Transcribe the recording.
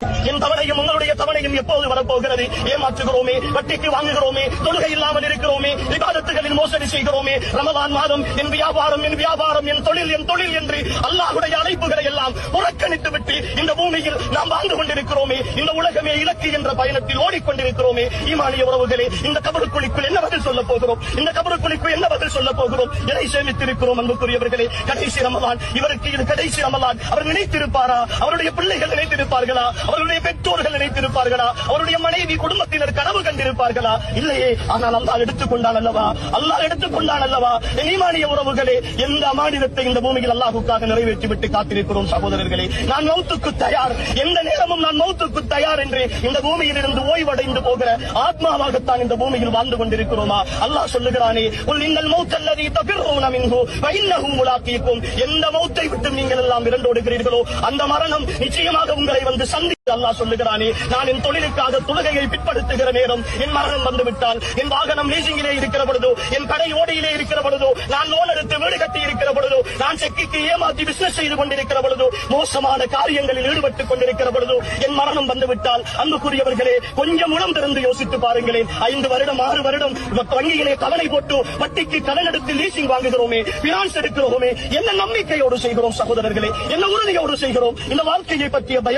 என் தவணையும் உங்களுடைய தவணையும் எப்போது வரப்போகிறது? ஏமாற்றுகிறோமே வட்டிக்கு வாங்குகிறோமே தொழுகை இல்லாமல் இருக்கிறோமே விவாதத்துகளில் மோசடி செய்கிறோமே ரமதான் மாதம் என் வியாபாரம் என் வியாபாரம் என் தொழில் என் தொழில் என்று அல்லாஹுடைய அழைப்புகளை எல்லாம் புறக்கணித்து விட்டு இந்த பூமியில் நாம் வாழ்ந்து கொண்டிருக்கிறோமே. இந்த உலக இலக்கு என்ற பயணத்தில் ஓடிக்கொண்டிருக்கிறோமே. ஈமானிய உறவுகளே இந்த கபருக்குழிக்குள் என்ன பதில் சொல்ல போகிறோம்? இந்த கபருக்குழிக்குள் என்ன பதில் சொல்ல போகிறோம்? எதை சேமித்திருக்கிறோம் அன்புக்குரியவர்களே? கடைசி ரமலான் இவருக்கு இது கடைசி ரமலான். அவர் நினைத்திருப்பாரா? அவருடைய பிள்ளைகள் நினைத்திருப்பார்களா? அவருடைய பெற்றோர்கள் நினைத்திருப்பார்களா? அவருடைய மனைவி குடும்பத்தினர் கனவு கண்டிருப்பார்களா? இல்லையே. ஆனால் அல்லாஹ் எடுத்துக்கொண்டான் அல்லவா? அல்லாஹ் எடுத்துக்கொண்டான் அல்லவா? என் உறவுகளே எந்த அமானிதத்தை இந்த பூமியில் அல்லாஹுக்காக நிறைவேற்றி விட்டு காத்திருக்கிறோம் சகோதரர்களே? நான் மௌத்துக்கு தயார். எந்த நேரமும் நான் மௌத்துக்கு தயார் என்று இந்த பூமியில் இருந்து ஓய்வடைந்து போகிற ஆத்மாவாகத்தான் இந்த பூமியில் வாழ்ந்து கொண்டிருக்கிறோமா? அல்லாஹ் சொல்லுகிறானே உள் நீங்கள் மௌத்தல்லதி தபிர்ரூன மின்ஹு ஃபஇன்னஹு முலாக்கீக்கும் எந்த மௌத்தை விட்டு நீங்கள் எல்லாம் இரண்டோடுகிறீர்களோ அந்த மரணம் நிச்சயமாக உங்களை வந்து சந்தி அல்லாஹ் சொல்லுகிறானே நான் என் தொழிலுக்காக தொழுகையை பிற்படுத்துகிற நேரம் என் மரணம் வந்துவிட்டால் என் வாகனம் லீசிங்கிலே இருக்கிற பொழுதோ என் கடை ஓடையிலே இருக்கிற பொழுதோ நான் லோன் எடுத்து வீடு கட்டி இருக்கிற பொழுதோ நான் செக்கிக்கு ஏமாற்றி பிசினஸ் செய்து கொண்டிருக்கிற பொழுதோ மோசமான காரியங்களில் ஈடுபட்டுக் கொண்டிருக்கிற பொழுதோ என் மரணம் வந்துவிட்டால் அன்புக்குரியவர்களே கொஞ்சம் உணம் திறந்து யோசித்து பாருங்களேன். ஐந்து வருடம் ஆறு வருடம் வங்கியிலே தவணை போட்டு வட்டிக்கு கடன் எடுத்து லீசிங் வாங்குகிறோமே பினான்ஸ் எடுக்கிறோமே என்ன நம்பிக்கையோடு செய்கிறோம் சகோதரர்களே என்ன உறுதியோடு செய்கிறோம் இந்த வாழ்க்கையை பற்றிய பயம்